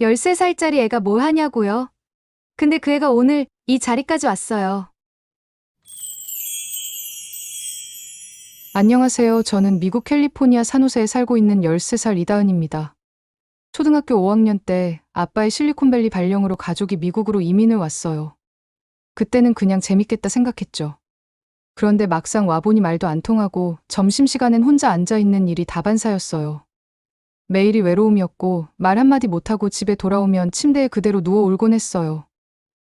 13살짜리 애가 뭘 하냐고요? 근데 그 애가 오늘 이 자리까지 왔어요. 안녕하세요. 저는 미국 캘리포니아 산호세에 살고 있는 13살 이다은입니다. 초등학교 5학년 때 아빠의 실리콘밸리 발령으로 가족이 미국으로 이민을 왔어요. 그때는 그냥 재밌겠다 생각했죠. 그런데 막상 와보니 말도 안 통하고 점심시간엔 혼자 앉아있는 일이 다반사였어요. 매일이 외로움이었고 말 한마디 못하고 집에 돌아오면 침대에 그대로 누워 울곤 했어요.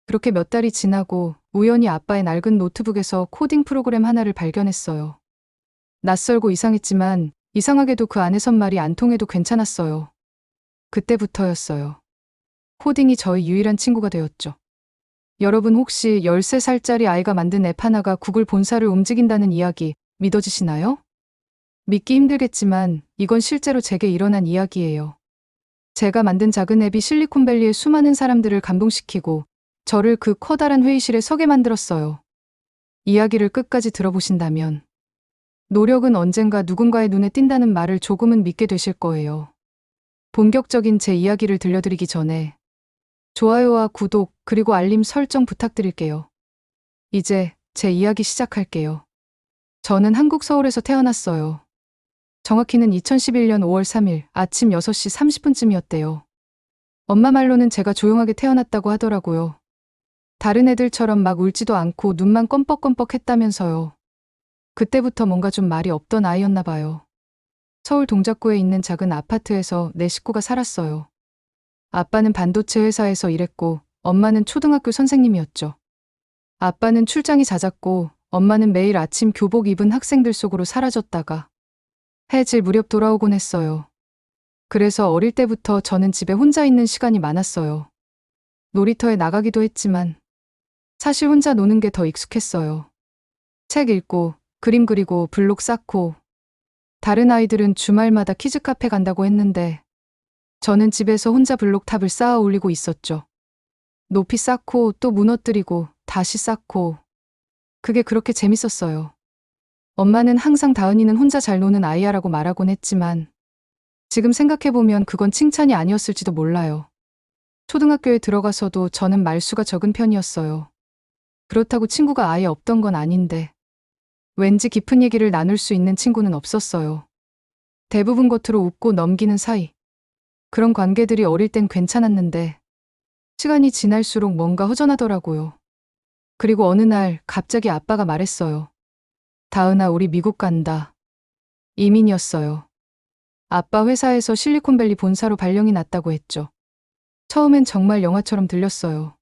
그렇게 몇 달이 지나고 우연히 아빠의 낡은 노트북에서 코딩 프로그램 하나를 발견했어요. 낯설고 이상했지만 이상하게도 그 안에선 말이 안 통해도 괜찮았어요. 그때부터였어요. 코딩이 저의 유일한 친구가 되었죠. 여러분 혹시 13살짜리 아이가 만든 앱 하나가 구글 본사를 움직인다는 이야기 믿어지시나요? 믿기 힘들겠지만 이건 실제로 제게 일어난 이야기예요. 제가 만든 작은 앱이 실리콘밸리의 수많은 사람들을 감동시키고 저를 그 커다란 회의실에 서게 만들었어요. 이야기를 끝까지 들어보신다면 노력은 언젠가 누군가의 눈에 띈다는 말을 조금은 믿게 되실 거예요. 본격적인 제 이야기를 들려드리기 전에 좋아요와 구독 그리고 알림 설정 부탁드릴게요. 이제 제 이야기 시작할게요. 저는 한국 서울에서 태어났어요. 정확히는 2011년 5월 3일 아침 6시 30분쯤이었대요. 엄마 말로는 제가 조용하게 태어났다고 하더라고요. 다른 애들처럼 막 울지도 않고 눈만 껌뻑껌뻑 했다면서요. 그때부터 뭔가 좀 말이 없던 아이였나 봐요. 서울 동작구에 있는 작은 아파트에서 내 식구가 살았어요. 아빠는 반도체 회사에서 일했고 엄마는 초등학교 선생님이었죠. 아빠는 출장이 잦았고 엄마는 매일 아침 교복 입은 학생들 속으로 사라졌다가 해질 무렵 돌아오곤 했어요. 그래서 어릴 때부터 저는 집에 혼자 있는 시간이 많았어요. 놀이터에 나가기도 했지만 사실 혼자 노는 게 더 익숙했어요. 책 읽고 그림 그리고 블록 쌓고 다른 아이들은 주말마다 키즈 카페 간다고 했는데 저는 집에서 혼자 블록탑을 쌓아 올리고 있었죠. 높이 쌓고 또 무너뜨리고 다시 쌓고 그게 그렇게 재밌었어요. 엄마는 항상 다은이는 혼자 잘 노는 아이야라고 말하곤 했지만 지금 생각해보면 그건 칭찬이 아니었을지도 몰라요. 초등학교에 들어가서도 저는 말수가 적은 편이었어요. 그렇다고 친구가 아예 없던 건 아닌데 왠지 깊은 얘기를 나눌 수 있는 친구는 없었어요. 대부분 겉으로 웃고 넘기는 사이. 그런 관계들이 어릴 땐 괜찮았는데 시간이 지날수록 뭔가 허전하더라고요. 그리고 어느 날 갑자기 아빠가 말했어요. 다은아, 우리 미국 간다. 이민이었어요. 아빠 회사에서 실리콘밸리 본사로 발령이 났다고 했죠. 처음엔 정말 영화처럼 들렸어요.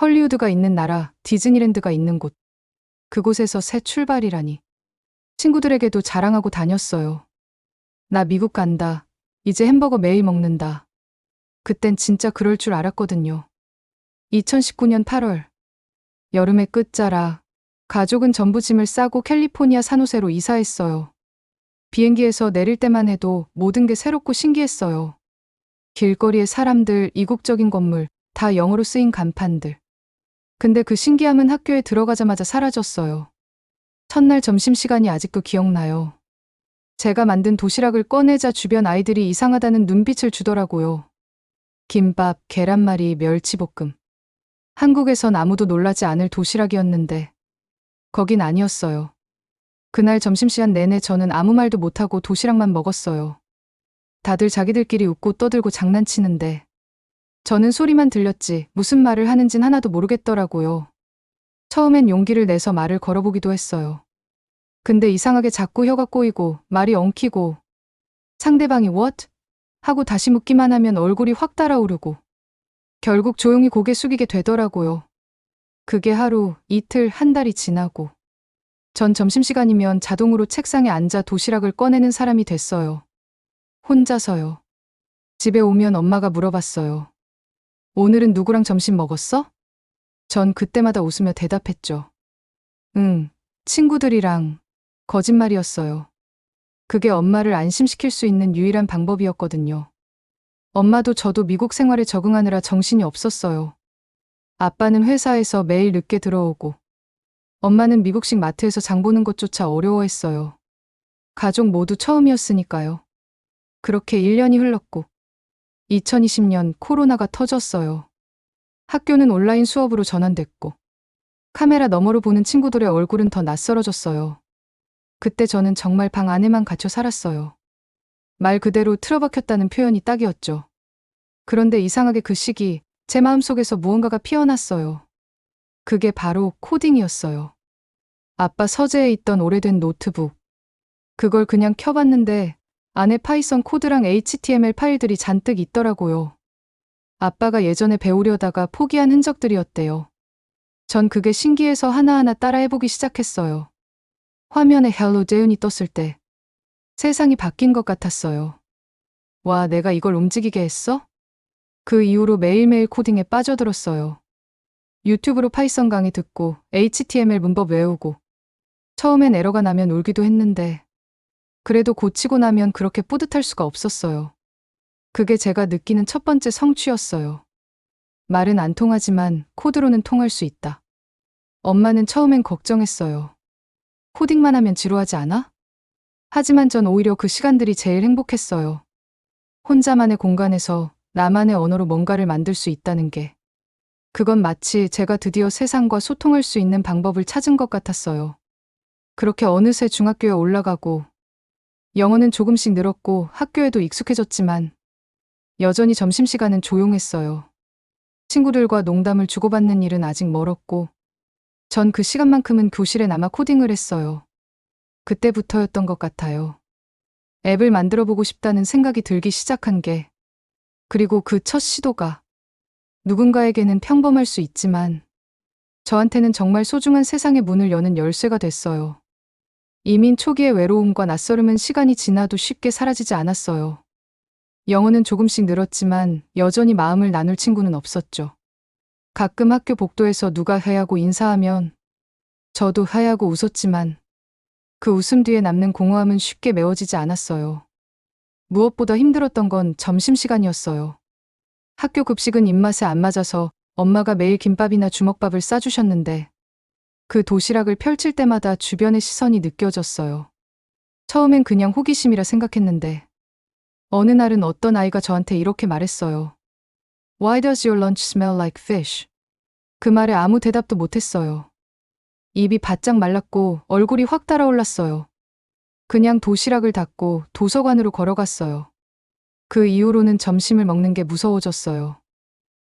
헐리우드가 있는 나라, 디즈니랜드가 있는 곳. 그곳에서 새 출발이라니. 친구들에게도 자랑하고 다녔어요. 나 미국 간다. 이제 햄버거 매일 먹는다. 그땐 진짜 그럴 줄 알았거든요. 2019년 8월. 여름의 끝자락. 가족은 전부 짐을 싸고 캘리포니아 산호세로 이사했어요. 비행기에서 내릴 때만 해도 모든 게 새롭고 신기했어요. 길거리의 사람들, 이국적인 건물, 다 영어로 쓰인 간판들. 근데 그 신기함은 학교에 들어가자마자 사라졌어요. 첫날 점심시간이 아직도 기억나요. 제가 만든 도시락을 꺼내자 주변 아이들이 이상하다는 눈빛을 주더라고요. 김밥, 계란말이, 멸치볶음. 한국에선 아무도 놀라지 않을 도시락이었는데, 거긴 아니었어요. 그날 점심시간 내내 저는 아무 말도 못하고 도시락만 먹었어요. 다들 자기들끼리 웃고 떠들고 장난치는데, 저는 소리만 들렸지 무슨 말을 하는진 하나도 모르겠더라고요. 처음엔 용기를 내서 말을 걸어보기도 했어요. 근데 이상하게 자꾸 혀가 꼬이고 말이 엉키고 상대방이 what? 하고 다시 묻기만 하면 얼굴이 확 달아오르고 결국 조용히 고개 숙이게 되더라고요. 그게 하루, 이틀, 한 달이 지나고 전 점심시간이면 자동으로 책상에 앉아 도시락을 꺼내는 사람이 됐어요. 혼자서요. 집에 오면 엄마가 물어봤어요. 오늘은 누구랑 점심 먹었어? 전 그때마다 웃으며 대답했죠. 응, 친구들이랑 거짓말이었어요. 그게 엄마를 안심시킬 수 있는 유일한 방법이었거든요. 엄마도 저도 미국 생활에 적응하느라 정신이 없었어요. 아빠는 회사에서 매일 늦게 들어오고, 엄마는 미국식 마트에서 장 보는 것조차 어려워했어요. 가족 모두 처음이었으니까요. 그렇게 1년이 흘렀고, 2020년 코로나가 터졌어요. 학교는 온라인 수업으로 전환됐고, 카메라 너머로 보는 친구들의 얼굴은 더 낯설어졌어요. 그때 저는 정말 방 안에만 갇혀 살았어요. 말 그대로 틀어박혔다는 표현이 딱이었죠. 그런데 이상하게 그 시기, 제 마음속에서 무언가가 피어났어요. 그게 바로 코딩이었어요. 아빠 서재에 있던 오래된 노트북. 그걸 그냥 켜봤는데 안에 파이썬 코드랑 HTML 파일들이 잔뜩 있더라고요. 아빠가 예전에 배우려다가 포기한 흔적들이었대요. 전 그게 신기해서 하나하나 따라해보기 시작했어요. 화면에 헬로 재윤이 떴을 때 세상이 바뀐 것 같았어요. 와, 내가 이걸 움직이게 했어? 그 이후로 매일매일 코딩에 빠져들었어요. 유튜브로 파이썬 강의 듣고 HTML 문법 외우고 처음엔 에러가 나면 울기도 했는데 그래도 고치고 나면 그렇게 뿌듯할 수가 없었어요. 그게 제가 느끼는 첫 번째 성취였어요. 말은 안 통하지만 코드로는 통할 수 있다. 엄마는 처음엔 걱정했어요. 코딩만 하면 지루하지 않아? 하지만 전 오히려 그 시간들이 제일 행복했어요. 혼자만의 공간에서 나만의 언어로 뭔가를 만들 수 있다는 게. 그건 마치 제가 드디어 세상과 소통할 수 있는 방법을 찾은 것 같았어요. 그렇게 어느새 중학교에 올라가고, 영어는 조금씩 늘었고 학교에도 익숙해졌지만, 여전히 점심시간은 조용했어요. 친구들과 농담을 주고받는 일은 아직 멀었고, 전 그 시간만큼은 교실에 남아 코딩을 했어요. 그때부터였던 것 같아요. 앱을 만들어 보고 싶다는 생각이 들기 시작한 게, 그리고 그 첫 시도가 누군가에게는 평범할 수 있지만, 저한테는 정말 소중한 세상의 문을 여는 열쇠가 됐어요. 이민 초기의 외로움과 낯설음은 시간이 지나도 쉽게 사라지지 않았어요. 영어는 조금씩 늘었지만 여전히 마음을 나눌 친구는 없었죠. 가끔 학교 복도에서 누가 회하고 인사하면 저도 회하고 웃었지만 그 웃음 뒤에 남는 공허함은 쉽게 메워지지 않았어요. 무엇보다 힘들었던 건 점심시간이었어요. 학교 급식은 입맛에 안 맞아서 엄마가 매일 김밥이나 주먹밥을 싸주셨는데 그 도시락을 펼칠 때마다 주변의 시선이 느껴졌어요. 처음엔 그냥 호기심이라 생각했는데 어느 날은 어떤 아이가 저한테 이렇게 말했어요. Why does your lunch smell like fish? 그 말에 아무 대답도 못했어요. 입이 바짝 말랐고 얼굴이 확 달아올랐어요. 그냥 도시락을 닫고 도서관으로 걸어갔어요. 그 이후로는 점심을 먹는 게 무서워졌어요.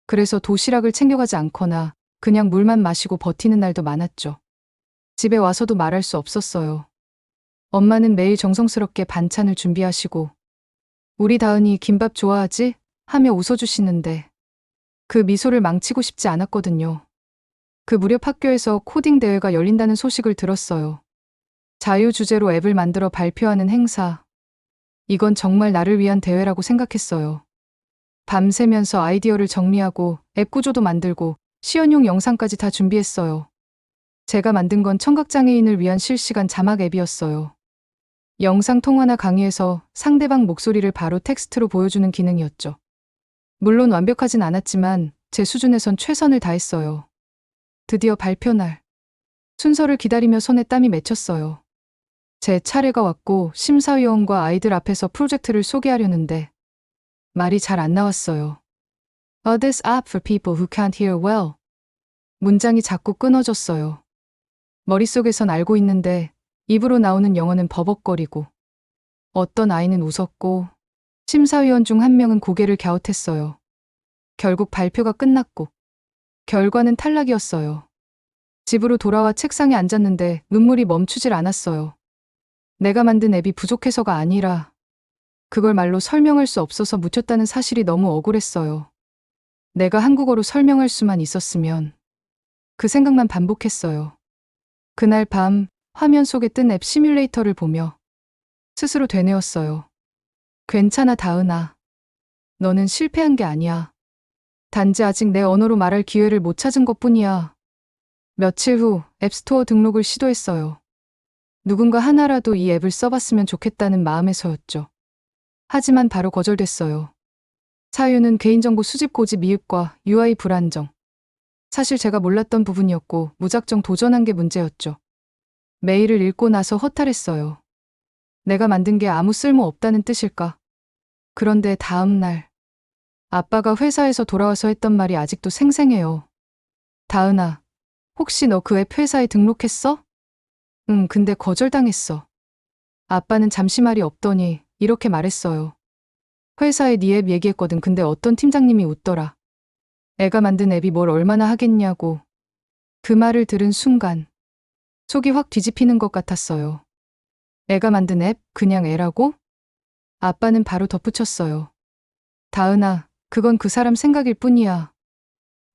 그래서 도시락을 챙겨가지 않거나 그냥 물만 마시고 버티는 날도 많았죠. 집에 와서도 말할 수 없었어요. 엄마는 매일 정성스럽게 반찬을 준비하시고, 우리 다은이 김밥 좋아하지? 하며 웃어주시는데, 그 미소를 망치고 싶지 않았거든요. 그 무렵 학교에서 코딩 대회가 열린다는 소식을 들었어요. 자유 주제로 앱을 만들어 발표하는 행사. 이건 정말 나를 위한 대회라고 생각했어요. 밤새면서 아이디어를 정리하고 앱 구조도 만들고 시연용 영상까지 다 준비했어요. 제가 만든 건 청각장애인을 위한 실시간 자막 앱이었어요. 영상 통화나 강의에서 상대방 목소리를 바로 텍스트로 보여주는 기능이었죠. 물론 완벽하진 않았지만 제 수준에선 최선을 다했어요. 드디어 발표 날. 순서를 기다리며 손에 땀이 맺혔어요. 제 차례가 왔고 심사위원과 아이들 앞에서 프로젝트를 소개하려는데 말이 잘 안 나왔어요. Uh, this app for people who can't hear well. 문장이 자꾸 끊어졌어요. 머릿속에선 알고 있는데 입으로 나오는 영어는 버벅거리고 어떤 아이는 웃었고 심사위원 중 한 명은 고개를 갸웃했어요. 결국 발표가 끝났고 결과는 탈락이었어요. 집으로 돌아와 책상에 앉았는데 눈물이 멈추질 않았어요. 내가 만든 앱이 부족해서가 아니라 그걸 말로 설명할 수 없어서 묻혔다는 사실이 너무 억울했어요. 내가 한국어로 설명할 수만 있었으면 그 생각만 반복했어요. 그날 밤 화면 속에 뜬 앱 시뮬레이터를 보며 스스로 되뇌었어요. 괜찮아, 다은아. 너는 실패한 게 아니야. 단지 아직 내 언어로 말할 기회를 못 찾은 것 뿐이야. 며칠 후 앱스토어 등록을 시도했어요. 누군가 하나라도 이 앱을 써봤으면 좋겠다는 마음에서였죠. 하지만 바로 거절됐어요. 사유는 개인정보 수집 고지 미흡과 UI 불안정. 사실 제가 몰랐던 부분이었고 무작정 도전한 게 문제였죠. 메일을 읽고 나서 허탈했어요. 내가 만든 게 아무 쓸모 없다는 뜻일까? 그런데 다음 날 아빠가 회사에서 돌아와서 했던 말이 아직도 생생해요. 다은아, 혹시 너 그 앱 회사에 등록했어? 응, 근데 거절당했어. 아빠는 잠시 말이 없더니 이렇게 말했어요. 회사에 네 앱 얘기했거든. 근데 어떤 팀장님이 웃더라. 애가 만든 앱이 뭘 얼마나 하겠냐고. 그 말을 들은 순간 속이 확 뒤집히는 것 같았어요. 애가 만든 앱 그냥 애라고? 아빠는 바로 덧붙였어요. 다은아, 그건 그 사람 생각일 뿐이야.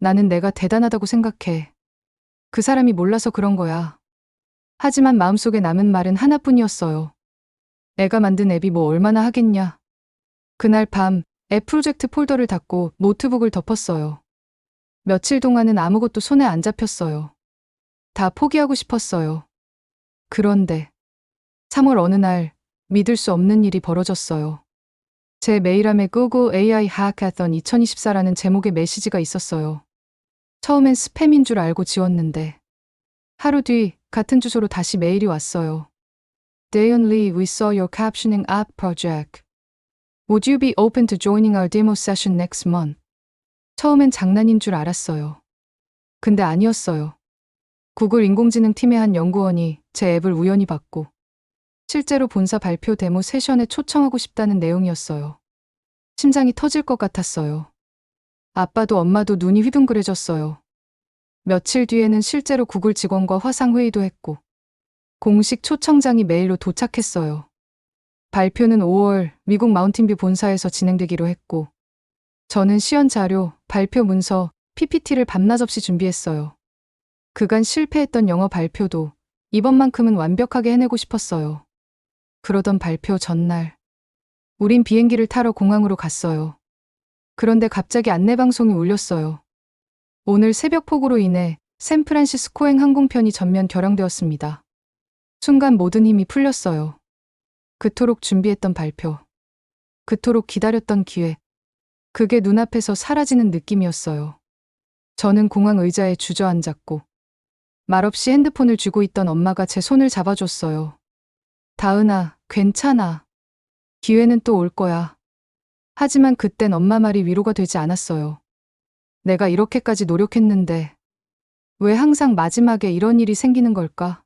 나는 내가 대단하다고 생각해. 그 사람이 몰라서 그런 거야. 하지만 마음속에 남은 말은 하나뿐이었어요. 애가 만든 앱이 뭐 얼마나 하겠냐. 그날 밤 앱 프로젝트 폴더를 닫고 노트북을 덮었어요. 며칠 동안은 아무것도 손에 안 잡혔어요. 다 포기하고 싶었어요. 그런데 3월 어느 날 믿을 수 없는 일이 벌어졌어요. 제 메일함에 Google AI Hackathon 2024라는 제목의 메시지가 있었어요. 처음엔 스팸인 줄 알고 지웠는데 하루 뒤 같은 주소로 다시 메일이 왔어요. Dayon Lee, we saw your captioning app project. Would you be open to joining our demo session next month? 처음엔 장난인 줄 알았어요. 근데 아니었어요. 구글 인공지능 팀의 한 연구원이 제 앱을 우연히 봤고 실제로 본사 발표 데모 세션에 초청하고 싶다는 내용이었어요. 심장이 터질 것 같았어요. 아빠도 엄마도 눈이 휘둥그레졌어요. 며칠 뒤에는 실제로 구글 직원과 화상회의도 했고 공식 초청장이 메일로 도착했어요. 발표는 5월 미국 마운틴뷰 본사에서 진행되기로 했고 저는 시연 자료, 발표 문서, PPT를 밤낮 없이 준비했어요. 그간 실패했던 영어 발표도 이번만큼은 완벽하게 해내고 싶었어요. 그러던 발표 전날, 우린 비행기를 타러 공항으로 갔어요. 그런데 갑자기 안내방송이 울렸어요. 오늘 새벽 폭우로 인해 샌프란시스코행 항공편이 전면 결항되었습니다. 순간 모든 힘이 풀렸어요. 그토록 준비했던 발표. 그토록 기다렸던 기회. 그게 눈앞에서 사라지는 느낌이었어요. 저는 공항 의자에 주저앉았고, 말없이 핸드폰을 쥐고 있던 엄마가 제 손을 잡아줬어요. 다은아, 괜찮아. 기회는 또 올 거야. 하지만 그땐 엄마 말이 위로가 되지 않았어요. 내가 이렇게까지 노력했는데, 왜 항상 마지막에 이런 일이 생기는 걸까?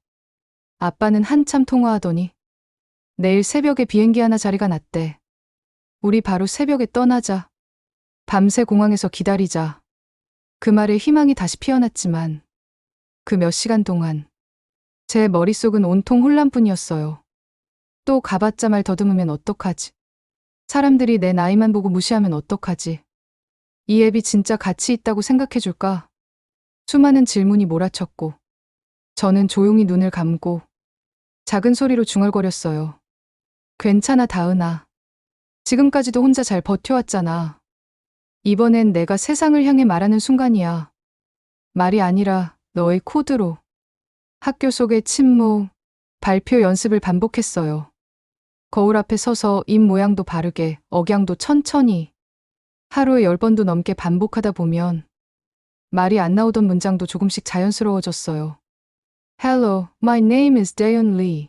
아빠는 한참 통화하더니, 내일 새벽에 비행기 하나 자리가 났대. 우리 바로 새벽에 떠나자. 밤새 공항에서 기다리자. 그 말에 희망이 다시 피어났지만, 그 몇 시간 동안, 제 머릿속은 온통 혼란뿐이었어요. 또 가봤자 말 더듬으면 어떡하지? 사람들이 내 나이만 보고 무시하면 어떡하지? 이 앱이 진짜 가치 있다고 생각해 줄까? 수많은 질문이 몰아쳤고, 저는 조용히 눈을 감고, 작은 소리로 중얼거렸어요. 괜찮아, 다은아. 지금까지도 혼자 잘 버텨왔잖아. 이번엔 내가 세상을 향해 말하는 순간이야. 말이 아니라 너의 코드로. 학교 속의 침묵, 발표 연습을 반복했어요. 거울 앞에 서서 입 모양도 바르게, 억양도 천천히. 하루에 열 번도 넘게 반복하다 보면 말이 안 나오던 문장도 조금씩 자연스러워졌어요. Hello, my name is Dayon Lee.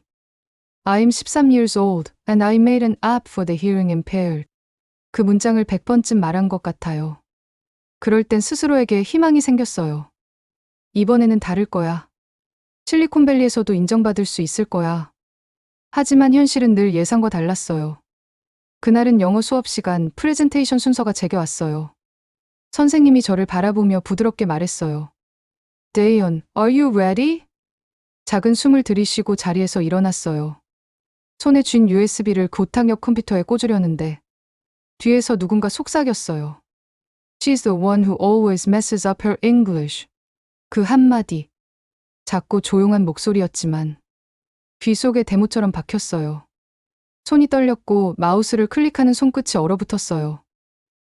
I'm 13 years old and I made an app for the hearing impaired. 그 문장을 100번쯤 말한 것 같아요. 그럴 땐 스스로에게 희망이 생겼어요. 이번에는 다를 거야. 실리콘밸리에서도 인정받을 수 있을 거야. 하지만 현실은 늘 예상과 달랐어요. 그날은 영어 수업 시간 프레젠테이션 순서가 제게 왔어요. 선생님이 저를 바라보며 부드럽게 말했어요. Dayon, are you ready? 작은 숨을 들이쉬고 자리에서 일어났어요. 손에 쥔 USB를 고탕역 컴퓨터에 꽂으려는데 뒤에서 누군가 속삭였어요. She's the one who always messes up her English. 그 한마디. 작고 조용한 목소리였지만 귀 속에 대모처럼 박혔어요. 손이 떨렸고 마우스를 클릭하는 손끝이 얼어붙었어요.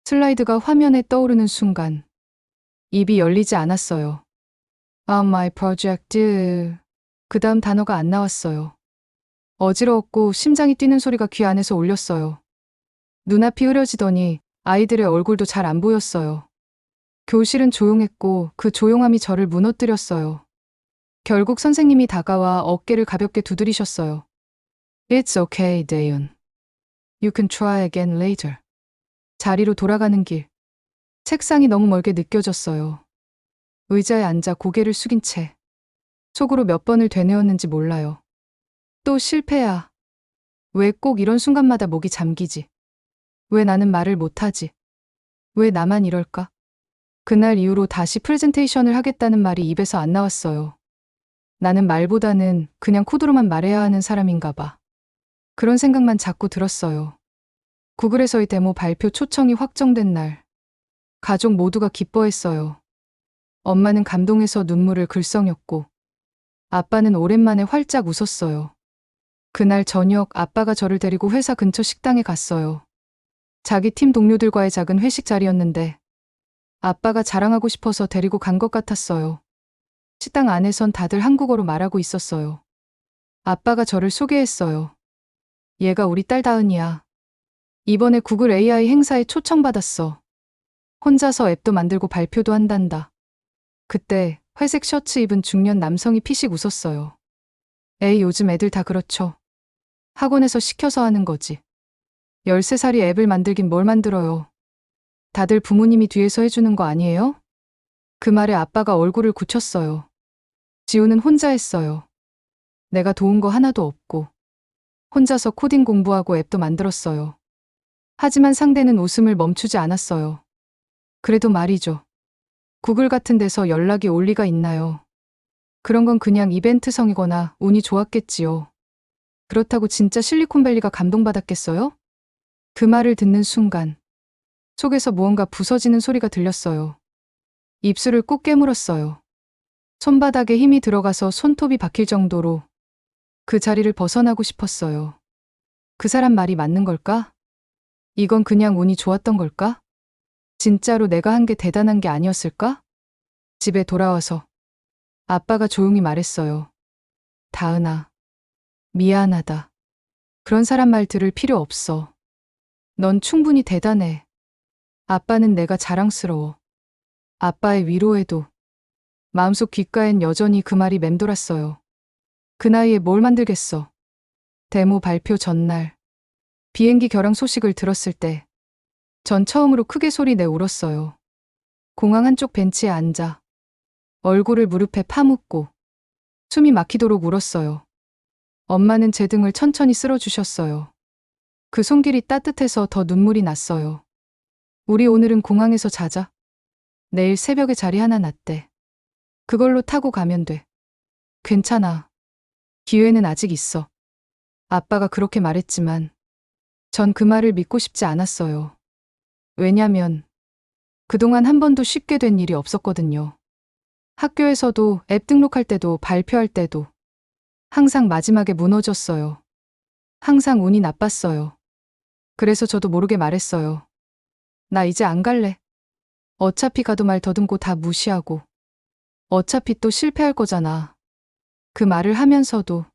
슬라이드가 화면에 떠오르는 순간 입이 열리지 않았어요. On my project. 그 다음 단어가 안 나왔어요. 어지러웠고 심장이 뛰는 소리가 귀 안에서 울렸어요. 눈앞이 흐려지더니 아이들의 얼굴도 잘 안 보였어요. 교실은 조용했고 그 조용함이 저를 무너뜨렸어요. 결국 선생님이 다가와 어깨를 가볍게 두드리셨어요. It's okay, Dayon. You can try again later. 자리로 돌아가는 길. 책상이 너무 멀게 느껴졌어요. 의자에 앉아 고개를 숙인 채 속으로 몇 번을 되뇌었는지 몰라요. 또 실패야. 왜 꼭 이런 순간마다 목이 잠기지? 왜 나는 말을 못하지? 왜 나만 이럴까? 그날 이후로 다시 프레젠테이션을 하겠다는 말이 입에서 안 나왔어요. 나는 말보다는 그냥 코드로만 말해야 하는 사람인가 봐. 그런 생각만 자꾸 들었어요. 구글에서의 데모 발표 초청이 확정된 날. 가족 모두가 기뻐했어요. 엄마는 감동해서 눈물을 글썽였고, 아빠는 오랜만에 활짝 웃었어요. 그날 저녁 아빠가 저를 데리고 회사 근처 식당에 갔어요. 자기 팀 동료들과의 작은 회식 자리였는데, 아빠가 자랑하고 싶어서 데리고 간 것 같았어요. 식당 안에선 다들 한국어로 말하고 있었어요. 아빠가 저를 소개했어요. 얘가 우리 딸 다은이야. 이번에 구글 AI 행사에 초청받았어. 혼자서 앱도 만들고 발표도 한단다. 그때 회색 셔츠 입은 중년 남성이 피식 웃었어요. 에이, 요즘 애들 다 그렇죠. 학원에서 시켜서 하는 거지. 13살이 앱을 만들긴 뭘 만들어요. 다들 부모님이 뒤에서 해주는 거 아니에요? 그 말에 아빠가 얼굴을 굳혔어요. 지우는 혼자 했어요. 내가 도운 거 하나도 없고. 혼자서 코딩 공부하고 앱도 만들었어요. 하지만 상대는 웃음을 멈추지 않았어요. 그래도 말이죠. 구글 같은 데서 연락이 올 리가 있나요? 그런 건 그냥 이벤트성이거나 운이 좋았겠지요. 그렇다고 진짜 실리콘밸리가 감동받았겠어요? 그 말을 듣는 순간 속에서 무언가 부서지는 소리가 들렸어요. 입술을 꾹 깨물었어요. 손바닥에 힘이 들어가서 손톱이 박힐 정도로 그 자리를 벗어나고 싶었어요. 그 사람 말이 맞는 걸까? 이건 그냥 운이 좋았던 걸까? 진짜로 내가 한 게 대단한 게 아니었을까? 집에 돌아와서 아빠가 조용히 말했어요. 다은아, 미안하다. 그런 사람 말 들을 필요 없어. 넌 충분히 대단해. 아빠는 내가 자랑스러워. 아빠의 위로에도 마음속 귓가엔 여전히 그 말이 맴돌았어요. 그 나이에 뭘 만들겠어. 데모 발표 전날 비행기 결항 소식을 들었을 때 전 처음으로 크게 소리 내 울었어요. 공항 한쪽 벤치에 앉아 얼굴을 무릎에 파묻고 숨이 막히도록 울었어요. 엄마는 제 등을 천천히 쓸어주셨어요. 그 손길이 따뜻해서 더 눈물이 났어요. 우리 오늘은 공항에서 자자. 내일 새벽에 자리 하나 났대. 그걸로 타고 가면 돼. 괜찮아. 기회는 아직 있어. 아빠가 그렇게 말했지만 전 그 말을 믿고 싶지 않았어요. 왜냐면 그동안 한 번도 쉽게 된 일이 없었거든요. 학교에서도 앱 등록할 때도 발표할 때도 항상 마지막에 무너졌어요. 항상 운이 나빴어요. 그래서 저도 모르게 말했어요. 나 이제 안 갈래. 어차피 가도 말 더듬고 다 무시하고. 어차피 또 실패할 거잖아. 그 말을 하면서도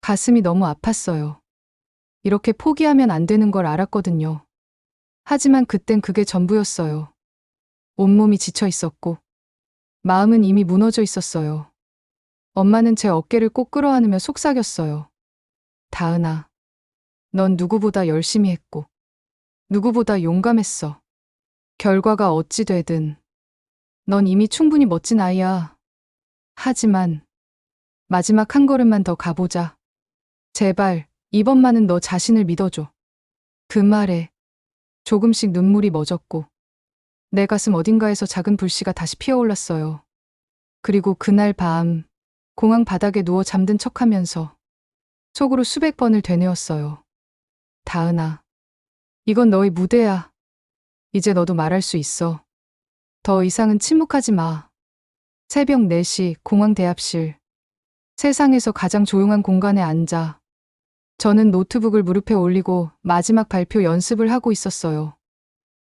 가슴이 너무 아팠어요. 이렇게 포기하면 안 되는 걸 알았거든요. 하지만 그땐 그게 전부였어요. 온몸이 지쳐 있었고, 마음은 이미 무너져 있었어요. 엄마는 제 어깨를 꼭 끌어안으며 속삭였어요. 다은아, 넌 누구보다 열심히 했고, 누구보다 용감했어. 결과가 어찌 되든, 넌 이미 충분히 멋진 아이야. 하지만, 마지막 한 걸음만 더 가보자. 제발, 이번만은 너 자신을 믿어줘. 그 말에, 조금씩 눈물이 멎었고, 내 가슴 어딘가에서 작은 불씨가 다시 피어올랐어요. 그리고 그날 밤, 공항 바닥에 누워 잠든 척 하면서, 속으로 수백 번을 되뇌었어요. 다은아, 이건 너의 무대야. 이제 너도 말할 수 있어. 더 이상은 침묵하지 마. 새벽 4시 공항 대합실. 세상에서 가장 조용한 공간에 앉아. 저는 노트북을 무릎에 올리고 마지막 발표 연습을 하고 있었어요.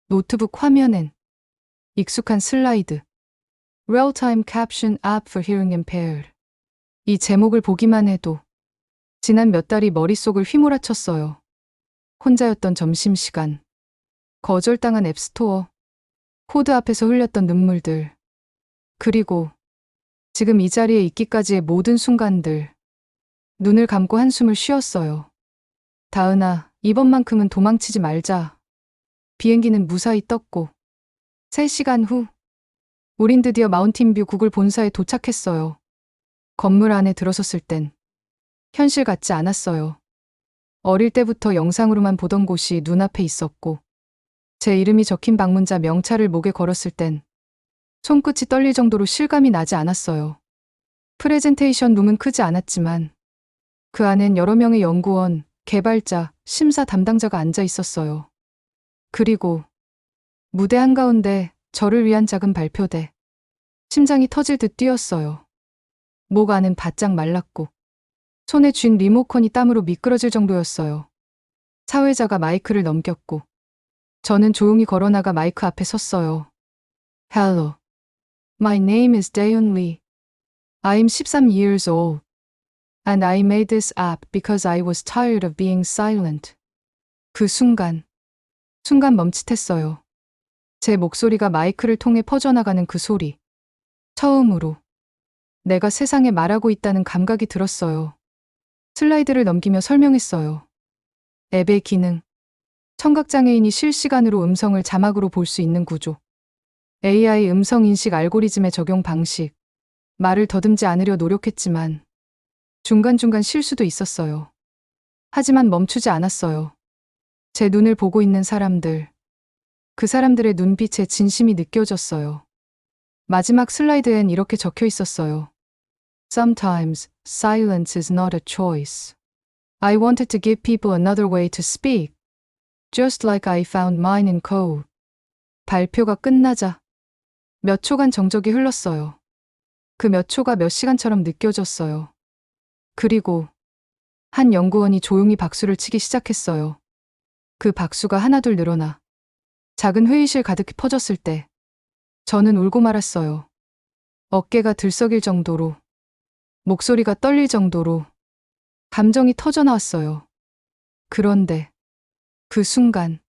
노트북 화면엔 익숙한 슬라이드. Real-time Caption App for Hearing Impaired. 이 제목을 보기만 해도 지난 몇 달이 머릿속을 휘몰아쳤어요. 혼자였던 점심시간. 거절당한 앱스토어. 코드 앞에서 흘렸던 눈물들. 그리고 지금 이 자리에 있기까지의 모든 순간들. 눈을 감고 한숨을 쉬었어요. 다은아, 이번만큼은 도망치지 말자. 비행기는 무사히 떴고, 3시간 후, 우린 드디어 마운틴뷰 구글 본사에 도착했어요. 건물 안에 들어섰을 땐 현실 같지 않았어요. 어릴 때부터 영상으로만 보던 곳이 눈앞에 있었고, 제 이름이 적힌 방문자 명찰을 목에 걸었을 땐 손끝이 떨릴 정도로 실감이 나지 않았어요. 프레젠테이션 룸은 크지 않았지만 그 안엔 여러 명의 연구원, 개발자, 심사 담당자가 앉아 있었어요. 그리고 무대 한가운데 저를 위한 작은 발표대. 심장이 터질 듯 뛰었어요. 목 안은 바짝 말랐고 손에 쥔 리모컨이 땀으로 미끄러질 정도였어요. 사회자가 마이크를 넘겼고 저는 조용히 걸어나가 마이크 앞에 섰어요. Hello. My name is Daeun Lee. I'm 13 years old. And I made this app because I was tired of being silent. 그 순간, 순간 멈칫했어요. 제 목소리가 마이크를 통해 퍼져나가는 그 소리. 처음으로 내가 세상에 말하고 있다는 감각이 들었어요. 슬라이드를 넘기며 설명했어요. 앱의 기능. 청각장애인이 실시간으로 음성을 자막으로 볼 수 있는 구조. AI 음성 인식 알고리즘의 적용 방식. 말을 더듬지 않으려 노력했지만 중간중간 실수도 있었어요. 하지만 멈추지 않았어요. 제 눈을 보고 있는 사람들. 그 사람들의 눈빛에 진심이 느껴졌어요. 마지막 슬라이드엔 이렇게 적혀 있었어요. Sometimes silence is not a choice. I wanted to give people another way to speak. Just like I found mine in code. 발표가 끝나자 몇 초간 정적이 흘렀어요. 그 몇 초가 몇 시간처럼 느껴졌어요. 그리고 한 연구원이 조용히 박수를 치기 시작했어요. 그 박수가 하나둘 늘어나 작은 회의실 가득히 퍼졌을 때 저는 울고 말았어요. 어깨가 들썩일 정도로 목소리가 떨릴 정도로 감정이 터져 나왔어요. 그런데 그 순간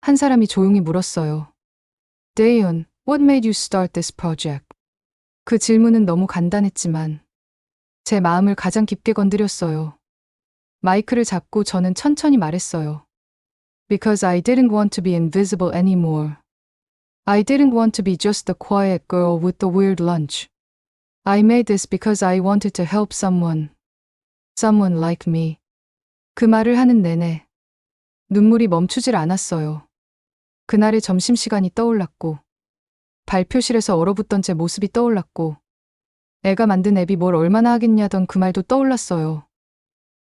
한 사람이 조용히 물었어요. Daeun, what made you start this project? 그 질문은 너무 간단했지만 제 마음을 가장 깊게 건드렸어요. 마이크를 잡고 저는 천천히 말했어요. Because I didn't want to be invisible anymore. I didn't want to be just the quiet girl with the weird lunch. I made this because I wanted to help someone. Someone like me. 그 말을 하는 내내 눈물이 멈추질 않았어요. 그날의 점심시간이 떠올랐고, 발표실에서 얼어붙던 제 모습이 떠올랐고, 애가 만든 앱이 뭘 얼마나 하겠냐던 그 말도 떠올랐어요.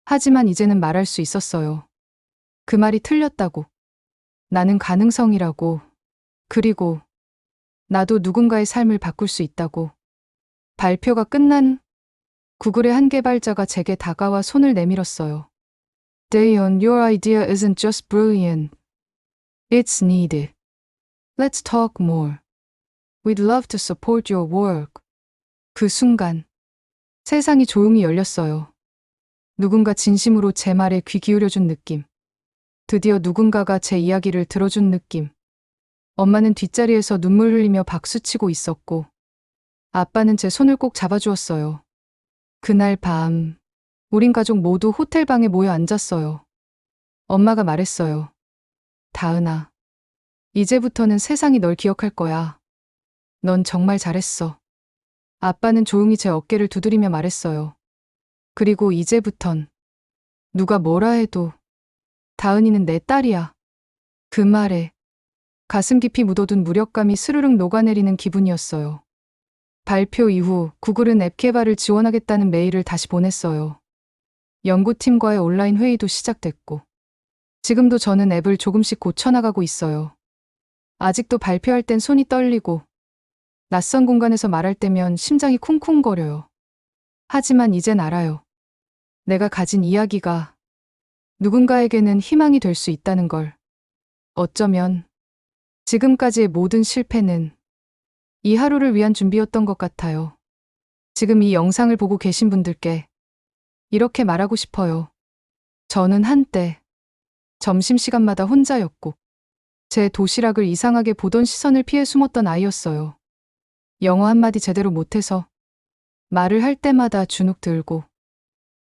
하지만 이제는 말할 수 있었어요. 그 말이 틀렸다고. 나는 가능성이라고. 그리고 나도 누군가의 삶을 바꿀 수 있다고. 발표가 끝난 구글의 한 개발자가 제게 다가와 손을 내밀었어요. Dayon, your idea isn't just brilliant. It's needed. Let's talk more. We'd love to support your work. 그 순간 세상이 조용히 열렸어요. 누군가 진심으로 제 말에 귀 기울여준 느낌. 드디어 누군가가 제 이야기를 들어준 느낌. 엄마는 뒷자리에서 눈물 흘리며 박수치고 있었고, 아빠는 제 손을 꼭 잡아주었어요. 그날 밤, 우린 가족 모두 호텔방에 모여 앉았어요. 엄마가 말했어요. 다은아, 이제부터는 세상이 널 기억할 거야. 넌 정말 잘했어. 아빠는 조용히 제 어깨를 두드리며 말했어요. 그리고 이제부턴 누가 뭐라 해도 다은이는 내 딸이야. 그 말에 가슴 깊이 묻어둔 무력감이 스르륵 녹아내리는 기분이었어요. 발표 이후 구글은 앱 개발을 지원하겠다는 메일을 다시 보냈어요. 연구팀과의 온라인 회의도 시작됐고, 지금도 저는 앱을 조금씩 고쳐나가고 있어요. 아직도 발표할 땐 손이 떨리고, 낯선 공간에서 말할 때면 심장이 쿵쿵거려요. 하지만 이젠 알아요. 내가 가진 이야기가 누군가에게는 희망이 될 수 있다는 걸. 어쩌면 지금까지의 모든 실패는 이 하루를 위한 준비였던 것 같아요. 지금 이 영상을 보고 계신 분들께 이렇게 말하고 싶어요. 저는 한때 점심시간마다 혼자였고 제 도시락을 이상하게 보던 시선을 피해 숨었던 아이였어요. 영어 한마디 제대로 못해서 말을 할 때마다 주눅 들고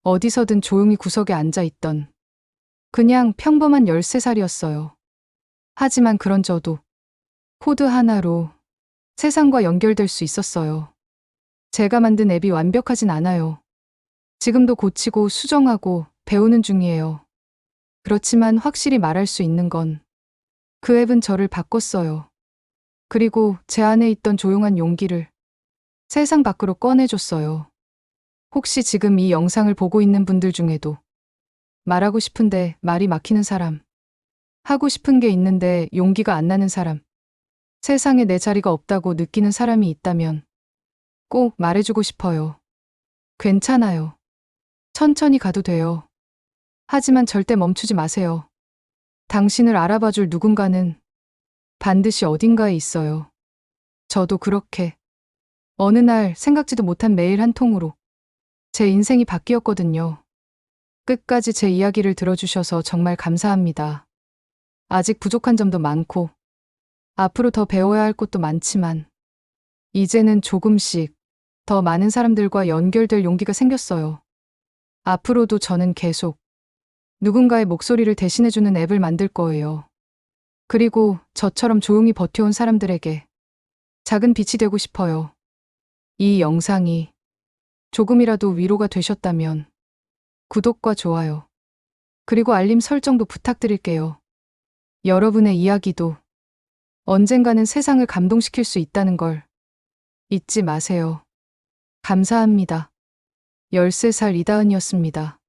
어디서든 조용히 구석에 앉아 있던 그냥 평범한 13살이었어요. 하지만 그런 저도 코드 하나로 세상과 연결될 수 있었어요. 제가 만든 앱이 완벽하진 않아요. 지금도 고치고 수정하고 배우는 중이에요. 그렇지만 확실히 말할 수 있는 건 그 앱은 저를 바꿨어요. 그리고 제 안에 있던 조용한 용기를 세상 밖으로 꺼내줬어요. 혹시 지금 이 영상을 보고 있는 분들 중에도 말하고 싶은데 말이 막히는 사람, 하고 싶은 게 있는데 용기가 안 나는 사람, 세상에 내 자리가 없다고 느끼는 사람이 있다면 꼭 말해주고 싶어요. 괜찮아요. 천천히 가도 돼요. 하지만 절대 멈추지 마세요. 당신을 알아봐줄 누군가는 반드시 어딘가에 있어요. 저도 그렇게 어느 날 생각지도 못한 메일 한 통으로 제 인생이 바뀌었거든요. 끝까지 제 이야기를 들어주셔서 정말 감사합니다. 아직 부족한 점도 많고 앞으로 더 배워야 할 것도 많지만 이제는 조금씩 더 많은 사람들과 연결될 용기가 생겼어요. 앞으로도 저는 계속 누군가의 목소리를 대신해주는 앱을 만들 거예요. 그리고 저처럼 조용히 버텨온 사람들에게 작은 빛이 되고 싶어요. 이 영상이 조금이라도 위로가 되셨다면 구독과 좋아요, 그리고 알림 설정도 부탁드릴게요. 여러분의 이야기도 언젠가는 세상을 감동시킬 수 있다는 걸 잊지 마세요. 감사합니다. 13살 이다은이었습니다.